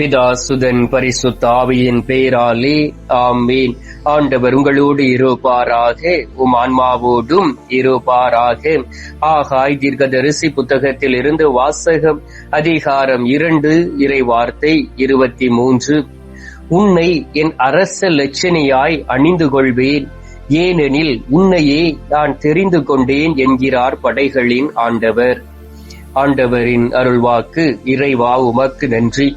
பிதா சுதன் பரிசுத்த ஆவியின் பெயராலே ஆமீன். ஆண்டவர் உங்களோடு இருப்பாராக உம் ஆன்மாவோடும் இருப்பாராக. ஆகாய் தீர்க்கதரிசி புத்தகத்தில் இருந்து வாசகம் அதிகாரம் இரண்டு இறை வார்த்தை இருபத்தி மூன்று உன்னை என் அரச லட்சணியாய் அணிந்து கொள்வேன். ஏனெனில் உன்னையே நான் தெரிந்து கொண்டேன் என்கிறார் படைகளின் ஆண்டவர். ஆண்டவரின் அருள்வாக்கு இறைவா உமக்கு நன்றி.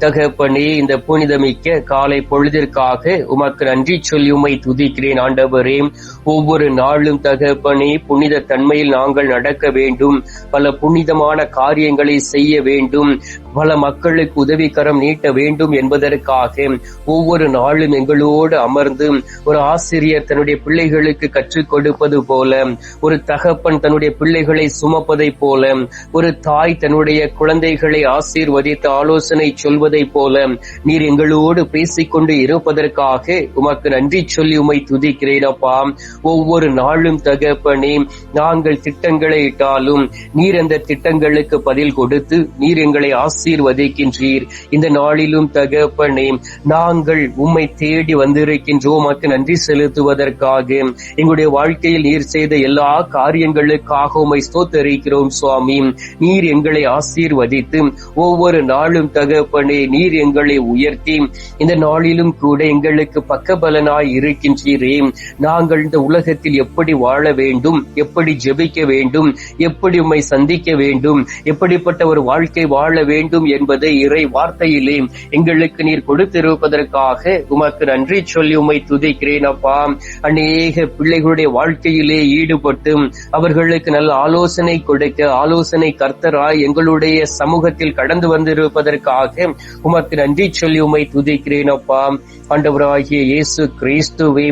தகப்பனே இந்த புனிதமிக்க காலை பொழுதிற்காக உமக்கு நன்றி சொல்லி உமை துதிக்கிறேன் ஆண்டவரே. ஒவ்வொரு நாளும் தகப்பனே புனித தன்மையில் நாங்கள் நடக்க வேண்டும். பல புனிதமான காரியங்களை செய்ய வேண்டும். பல மக்களுக்கு உதவிக்கரம் நீட்ட வேண்டும் என்பதற்காக ஒவ்வொரு நாளும் எங்களோடு அமர்ந்து ஒரு ஆசிரியர் தன்னுடைய பிள்ளைகளுக்கு கற்றுக் கொடுப்பது போல ஒரு தகப்பன் தன்னுடைய பிள்ளைகளை சுமப்பதை போல ஒரு தாய் தன்னுடைய குழந்தைகளை ஆசீர்வதித்து ஆலோசனை சொல்வது போல நீர் எங்களோடு பேசிக்கொண்டு இருப்பதற்காக உமக்கு நன்றி சொல்லி உமை துதிக்கிறேன் அப்பா. ஒவ்வொரு நாளும் தகப்பனே நாங்கள் திட்டங்களை இட்டாலும் நீர் அந்த திட்டங்களுக்கு பதில் கொடுத்து நீர் எங்களை ஆசீர்வதிக்கின்றீர். இந்த நாளிலும் தகப்பனே நாங்கள் உம்மை தேடி வந்திருக்கின்றோம். உமக்கு நன்றி செலுத்துவதற்காக எங்களுடைய வாழ்க்கையில் நீர் செய்த எல்லா காரியங்களுக்காக உமை ஸ்தோத்தரிக்கிறோம் சுவாமி. நீர் எங்களை ஆசீர்வதித்து ஒவ்வொரு நாளும் தகப்பனே நீர் எங்களை உயர்த்தி. இந்த நாளிலும் கூட எங்களுக்கு பக்கபலனாய் இருக்கின்றீரே. நாங்கள் இந்த உலகத்தில் எப்படி வாழ வேண்டும் எப்படி ஜெபிக்க வேண்டும் எப்படி உம்மை சந்திக்க வேண்டும் எப்படிப்பட்ட ஒரு வாழ்க்கை வாழ வேண்டும் என்பதை இறை வார்த்தையிலே எங்களுக்கு நீர் கொடுத்திருப்பதற்காக உமக்கு நன்றி சொல்லி உம்மை துதிக்கிறேன் அப்பா. அநேக பிள்ளைகளுடைய வாழ்க்கையிலே ஈடுபட்டு அவர்களுக்கு நல்ல ஆலோசனை கொடுக்க ஆலோசனை கர்த்தராய் எங்களுடைய சமூகத்தில் கடந்து வந்திருப்பதற்காக உமக்கு நன்றி சொல்லி உமை துதிக்கிறேன் அப்பா. ஆண்டவராகிய இயேசு கிறிஸ்துவே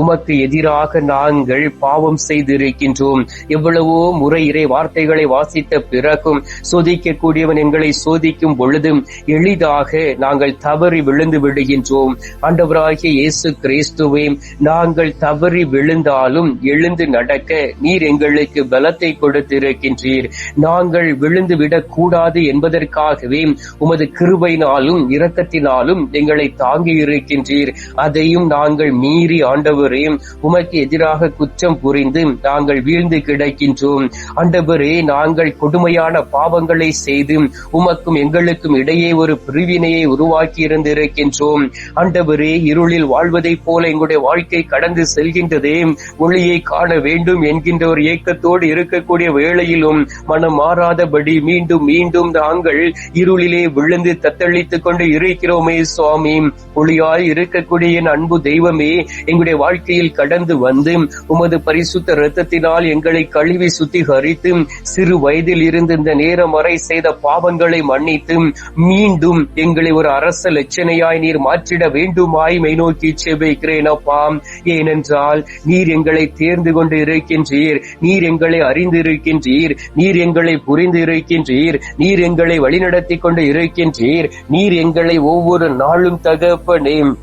உமக்கு எதிராக நாங்கள் பாவம் செய்திருக்கின்றோம். எவ்வளவோ முறை இறை வார்த்தைகளை வாசித்த பிறகும் சோதிக்கக்கூடியவன் எங்களை சோதிக்கும் பொழுது எளிதாக நாங்கள் தவறி விழுந்து விடுகின்றோம். ஆண்டவராகிய இயேசு கிறிஸ்துவே நாங்கள் தவறி விழுந்தாலும் எழுந்து நடக்க நீர் எங்களுக்கு பலத்தை கொடுத்திருக்கின்றீர். நாங்கள் விழுந்து விடக்கூடாது என்பதற்காகவே உமது கிருபையினாலும் இரக்கத்தினாலும் எங்களை தாங்கி இருக்கின்றீர் அதையும் நாங்கள் மீறி ஆண்டவரே உமக்கு எதிராக குற்றம் புரிந்து நாங்கள் வீழ்ந்து கிடக்கின்றோம். ஆண்டவரே நாங்கள் கொடுமையான பாவங்களை செய்து உமக்கும் எங்களுக்கும் இடையே ஒரு பிரிவினையை உருவாக்கி இருந்திருக்கின்றோம். ஆண்டவரே இருளில் வாழ்வதைப் போல எங்களுடைய வாழ்க்கை கடந்து செல்கின்றதே ஒளியை காண வேண்டும் என்கின்ற ஒரு ஏக்கத்தோடு இருக்கக்கூடிய வேளையிலும் மனம் மாறாதபடி மீண்டும் மீண்டும் நாங்கள் இருளிலே விழுந்து தத்தளித்துக் கொண்டு இருக்கிறோமே சுவாமி. ஒளியாய் இருக்கக்கூடிய என் அன்பு தெய்வமே எங்களுடைய வாழ்க்கையில் கடந்து வந்து உமது பரிசுத்த இரத்தத்தினால் எங்களை கழுவி சுத்திகரித்து சிறு வயதில் இருந்து இந்த நேரம் வரை செய்த பாவங்களை மன்னித்து மீண்டும் எங்களை ஒரு அரச லட்சணையாய் நீர் மாற்றிட வேண்டுமாய் மை நோக்கி செபிக்கிறேன் அப்பா. ஏனென்றால் நீர் எங்களை தேர்ந்து கொண்டு இருக்கின்றீர். நீர் எங்களை அறிந்து இருக்கின்றீர் நீர் எங்களை புரிந்து இருக்கின்றீர் நீர் எங்களை வழிநடத்தி கொண்டு இருக்கின்றீர். நீர் எங்களை ஒவ்வொரு நாளும் தகப்பனே.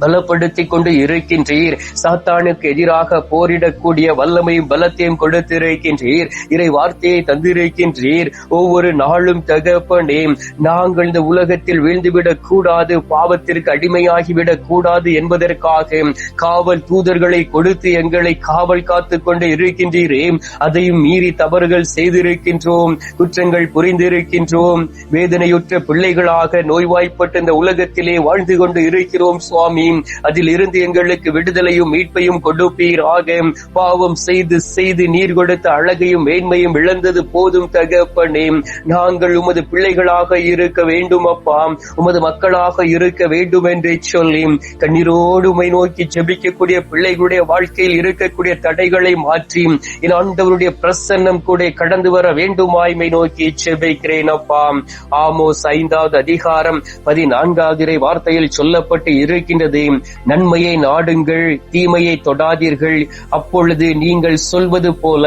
பலப்படுத்திக் கொண்டு இருக்கின்றீர். சாத்தானுக்கு எதிராக போரிடக்கூடிய வல்லமையும் பலத்தையும் கொடுத்திருக்கின்றீர். இறை வார்த்தையை தந்திருக்கின்றீர். ஒவ்வொரு நாளும் தகப்பனே நாங்கள் இந்த உலகத்தில் வீழ்ந்துவிடக் கூடாது பாவத்திற்கு அடிமையாகிவிடக் கூடாது என்பதற்காக காவல் தூதர்களை கொடுத்து எங்களை காவல் காத்து கொண்டு இருக்கின்றீரே. அதையும் மீறி தவறுகள் செய்திருக்கின்றோம் குற்றங்கள் புரிந்திருக்கின்றோம். வேதனையுற்ற பிள்ளைகளாக நோய்வாய்ப்பட்ட இந்த உலகத்திலே வாழ்ந்து கொண்டு இருக்கிறோம் சுவாமி. அதில் இருந்து எங்களுக்கு விடுதலையும் மீட்பையும் கொடுப்பீராக. பாவம் செய்து செய்து நீர் கொடுத்த அழகையும் மேன்மையும் இழந்தது போதும் தகப்பனே. நாங்கள் உமது பிள்ளைகளாக இருக்க வேண்டும் அப்பா. உமது மக்களாக இருக்க வேண்டும் என்று சொல்லி. கண்ணீரோடு உமை நோக்கி ஜெபிக்கக்கூடிய பிள்ளைகளுடைய வாழ்க்கையில் இருக்கக்கூடிய தடைகளை மாற்றி. என் ஆண்டவருடைய பிரசன்னம் கூட கடந்து வர வேண்டுமாய்மை நோக்கி செபிக்கிறேன் அப்பா. ஆமோஸ் ஐந்தாவது அதிகாரம் பதினான்காவது வார்த்தையில் சொல்லப்பட்டு இருக்கின்றது. இருக்கிறது நன்மையை நாடுங்கள் தீமையை தொடாதீர்கள். அப்பொழுது நீங்கள் சொல்வது போல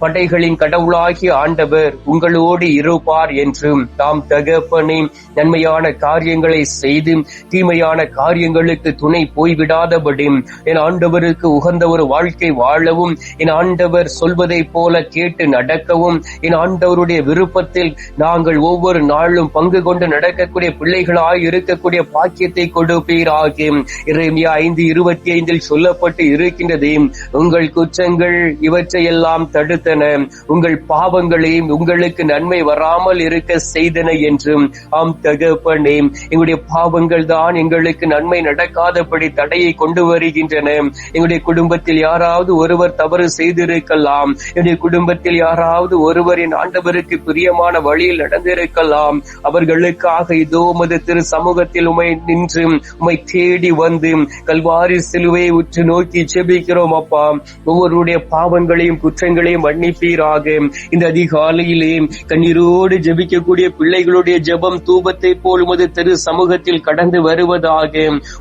படைகளின் கடவுளாகிய ஆண்டவர் உங்களோடு இருப்பார் என்றும் தாம் தகப்பனே நன்மையான காரியங்களை செய்து தீமையான காரியங்களுக்கு துணை போய்விடாதபடி என் ஆண்டவருக்கு உகந்த ஒரு வாழ்க்கை வாழவும் என் ஆண்டவர் சொல்வதை போல கேட்டு நடக்கவும் என் ஆண்டவருடைய விருப்பத்தில் நாங்கள் ஒவ்வொரு நாளும் பங்கு கொண்டு நடக்கக்கூடிய பிள்ளைகளாய் இருக்கக்கூடிய பாக்கியத்தை கொடுப்பீராகும் இறைமையா ஐந்து இருபத்தி ஐந்தில் சொல்லப்பட்டு இருக்கின்றது உங்கள் குற்றங்கள் இவற்றையெல்லாம் தடுத்தன. உங்கள் பாவங்களையும் உங்களுக்கு நன்மை வராமல் இருக்க செய்தன என்றும் ஆம் தகப்பனே எங்களுடைய பாவங்கள் தான் எங்களுக்கு நன்மை நடக்காதபடி தடையை கொண்டு வருகின்றன. எங்களுடைய குடும்பத்தில் யாராவது ஒருவர் தவறு செய்திருக்கலாம். என்னுடைய குடும்பத்தில் யாராவது ஒருவரின் ஆண்டவருக்கு பிரியமான வழியில் நடந்திருக்கலாம். அவர்களுக்காக இதோ மது திரு சமூகத்தில் உமை நின்று உமை தேடி வந்து கல்வாரி சிலுவை உற்று நோக்கி செபிக்கிறோம் அப்பா. ஒவ்வொருடைய பாவங்களையும் குற்றங்களையும் மன்னிப்பீராக. இந்த அதிகாலையிலே கண்ணீரோடு ஜெபிக்கக்கூடிய பிள்ளைகளுடைய ஜெபம் தூபத்தை போல் உமது திரு சமூகத்தில் கடந்து வருவதாக.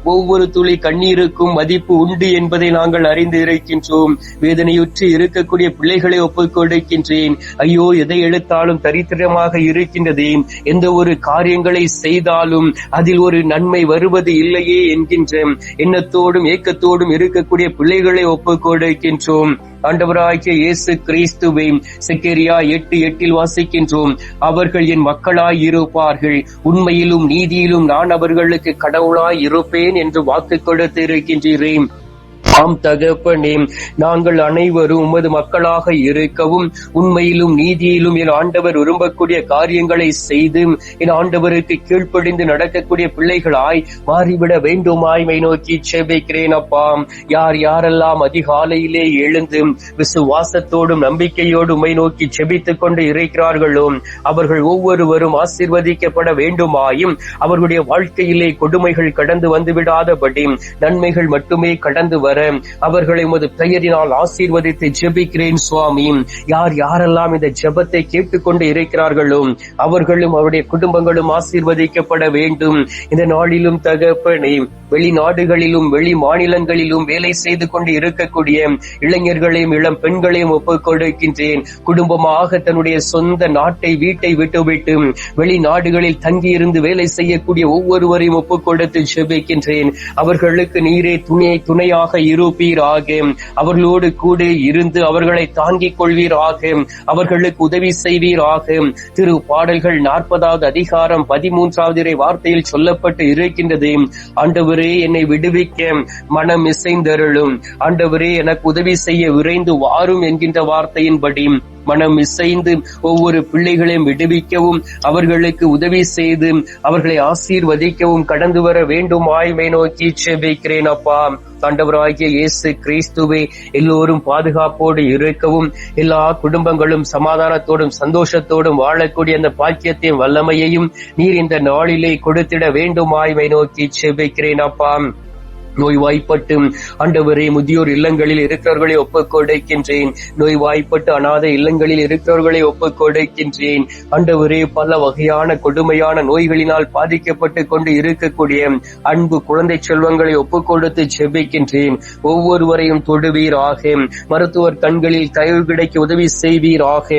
ஒவ்வொரு துளி கண்ணீருக்கும் மதிப்பு உண்டு என்பதை நாங்கள் அறிந்து இருக்கின்றோம். வேதனையுற்று இருக்கக்கூடிய பிள்ளைகளை ஒப்புக் கொடுக்கின்றேன். ஐயோ எதை எடுத்தாலும் தரித்திரமாக இருக்கின்றது. எந்த ஒரு காரியங்களை செய்தாலும் அதில் ஒரு நன்மை வருவது இல்லையே என்கின்ற எண்ணத்தோடும் ஏக்கத்தோடும் இருக்கக்கூடிய பிள்ளைகளை ஒப்புக் கொடுக்கின்றோம் ஆண்டவராகிய இயேசு கிறிஸ்துவை செக்கேரியா எட்டு எட்டில் வாசிக்கின்றோம். அவர்கள் என் மக்களாய் இருப்பார்கள். உண்மையிலும் நீதியிலும் நான் அவர்களுக்கு கடவுளாய் இருப்பேன் என்று வாக்கு கொடுத்து இருக்கின்றேன் ஆம் தகப்பனே நாங்கள் அனைவரும் உமது மக்களாக இருக்கவும் உண்மையிலும் நீதியிலும் என் ஆண்டவர் விரும்பக்கூடிய காரியங்களை செய்து என் ஆண்டவருக்கு கீழ்ப்படிந்து நடக்கக்கூடிய பிள்ளைகளாய் மாறிவிட வேண்டுமாய்மை நோக்கி செபிக்கிறேன் அப்பா. யார் யாரெல்லாம் அதிகாலையிலே எழுந்து விசுவாசத்தோடும் நம்பிக்கையோடும் உமை நோக்கி செபித்துக் கொண்டு இருக்கிறார்களோ அவர்கள் ஒவ்வொருவரும் ஆசிர்வதிக்கப்பட வேண்டுமாயும் அவர்களுடைய வாழ்க்கையிலே கொடுமைகள் கடந்து வந்து விடாதபடி நன்மைகள் மட்டுமே கடந்து வர வர அவர்களை உமது பெயரினால் ஆசீர்வதித்து ஜெபிக்கிறேன் சுவாமி. யார் யாரெல்லாம் இந்த ஜெபத்தை கேட்டுக்கொண்டு இருக்கிறார்களோ அவர்களும் அவருடைய குடும்பங்களும் ஆசீர்வதிக்கப்பட வேண்டும். இந்த நாளிலும் தகப்பனே வெளிநாடுகளிலும் வெளி மாநிலங்களிலும் வேலை செய்து கொண்டு இருக்கக்கூடிய இளைஞர்களையும் இளம் பெண்களையும் ஒப்புக் கொடுக்கின்றேன். குடும்பமாக தன்னுடைய சொந்த நாட்டை வீட்டை விட்டுவிட்டு வெளிநாடுகளில் தங்கியிருந்து வேலை செய்யக்கூடிய ஒவ்வொருவரையும் ஒப்புக் கொடுத்து ஜெபிக்கின்றேன். அவர்களுக்கு நீரே துணை துணையாக இருப்பீராக. அவர்களோடு கூட இருந்து அவர்களை தாங்கிக் கொள்வீராக. அவர்களுக்கு உதவி செய்வீராக. திரு பாடல்கள் நாற்பதாவது அதிகாரம் பதிமூன்றாவது வார்த்தையில் சொல்லப்பட்டு இருக்கின்றது. ஆண்டவரே என்னை விடுவிக்க மனம் இசைந்தருளும் ஆண்டவரே எனக்கு உதவி செய்ய விரைந்து வாரும் என்கின்ற வார்த்தையின்படி மனம் இசைந்து ஒவ்வொரு பிள்ளைகளையும் விடுவிக்கவும் அவர்களுக்கு உதவி செய்து அவர்களை ஆசீர்வதிக்கவும் கடந்து வர வேண்டும் ஆய்மை நோக்கி செபிக்கிறேன் அப்பா. ஆண்டவராகிய இயேசு கிறிஸ்துவை எல்லோரும் பாதுகாப்போடு இருக்கவும் எல்லா குடும்பங்களும் சமாதானத்தோடும் சந்தோஷத்தோடும் வாழக்கூடிய அந்த பாக்கியத்தையும் வல்லமையையும் நீர் இந்த நாளிலே கொடுத்திட வேண்டும் ஆய்மை நோக்கி செபிக்கிறேன் அப்பா. நோய்வாய்ப்பட்டு ஆண்டவரே முதியோர் இல்லங்களில் இருக்கிறவர்களை ஒப்புக் கொடுக்கின்றேன் நோய்வாய்ப்பட்டு அநாத இல்லங்களில் இருக்கிறவர்களை ஒப்புக் கொடுக்கின்றேன் ஆண்டவரே பல வகையான கொடுமையான நோய்களினால் பாதிக்கப்பட்டு கொண்டு இருக்கக்கூடிய அன்பு குழந்தை செல்வங்களை ஒப்புக் கொடுத்து செபிக்கின்றேன் ஒவ்வொருவரையும் தொடுவீராக. மருத்துவர் கண்களில் தயவு கிடைக்க உதவி செய்வீர் செய்வீராக.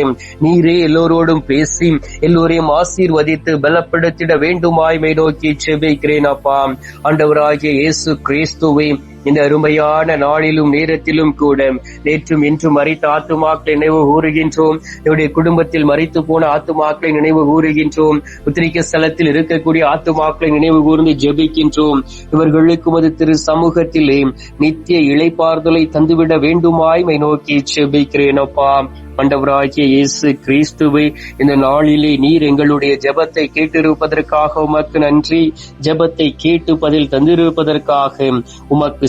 நீரே எல்லோரோடும் பேசி எல்லோரையும் ஆசீர்வதித்து பலப்படுத்திட வேண்டுமாய்மை நோக்கி செபிக்கிறேன் அப்பா. ஆண்டவராகிய இயேசு கிறிஸ்துவை இந்த அருமையான நாளிலும் நேரத்திலும் கூட நேற்றும் இன்றும் மறித்த ஆத்துமாக்களை நினைவு கூறுகின்றோம். என்னுடைய குடும்பத்தில் மறித்து போன ஆத்துமாக்களை நினைவு கூறுகின்றோம். உத்திரிக்க ஸ்தலத்தில் இருக்கக்கூடிய ஆத்துமாக்களை நினைவு கூர்ந்து ஜெபிக்கின்றோம். இவர்களுக்கு அது திரு சமூகத்திலே நித்திய இழைப்பார்தலை தந்துவிட வேண்டுமாய்மை நோக்கி ஜெபிக்கிறேன் அப்பா. ஆண்டவராகிய இயேசு கிறிஸ்துவை இந்த நாளிலே நீர் எங்களுடைய ஜெபத்தை கேட்டிருப்பதற்காக உமக்கு நன்றி. ஜெபத்தை கேட்டு பதில் தந்திருப்பதற்காக உமக்கு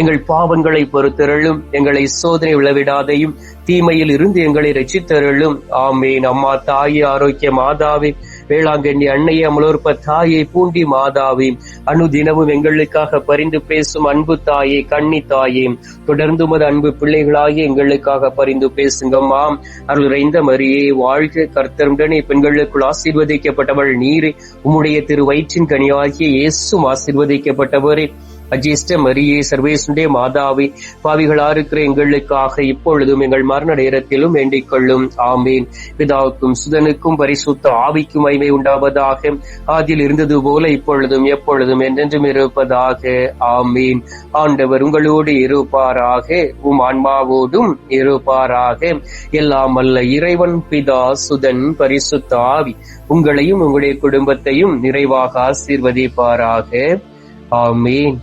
எங்கள் பாவங்களை பொறுத்தருளும் எங்களை சோதனை விழவிடாதையும் தீமையில் இருந்து எங்களை ரச்சித்தருளும் ஆமீன். அம்மா தாயே ஆரோக்கிய மாதாவே வேளாங்கண்ணி அன்னையே அமலோற்ப தாயை பூண்டி மாதாவே அனுதினமும் எங்களுக்காக பரிந்து பேசும் அன்பு தாயே கண்ணி தாயே தொடர்ந்து மது அன்பு பிள்ளைகளாகி எங்களுக்காக பரிந்து பேசுங்கம்மா. அருள் இறைந்த மரியே வாழ்க கர்த்தருடனே பெண்களுக்குள் ஆசீர்வதிக்கப்பட்டவள் நீரே உம்முடைய திரு வயிற்றின் கனியாகிய இயேசும் ஆசீர்வதிக்கப்பட்டவரே. அஜிஷ்ட மரியே சர்வேசுண்டே மாதாவே பாவிகளா இருக்கிற எங்களுக்காக இப்பொழுதும் எங்கள் மரண நேரத்திலும் வேண்டிக் கொள்ளும். ஆமீன். பிதாவுக்கும் சுதனுக்கும் பரிசுத்த ஆவிக்கும் மைமை உண்டாவதாக. ஆதியில் இருந்தது போல இப்பொழுதும் எப்பொழுதும் என்றென்றும் இருப்பதாக. ஆமீன். ஆண்டவர் உங்களோடு இருப்பாராக. உம் ஆன்மாவோடும் இருப்பாராக. எல்லாம் அல்ல இறைவன் பிதா சுதன் பரிசுத்த ஆவி. உங்களையும் உங்களுடைய குடும்பத்தையும் நிறைவாக ஆசீர்வதிப்பாராக. ஆமீன்.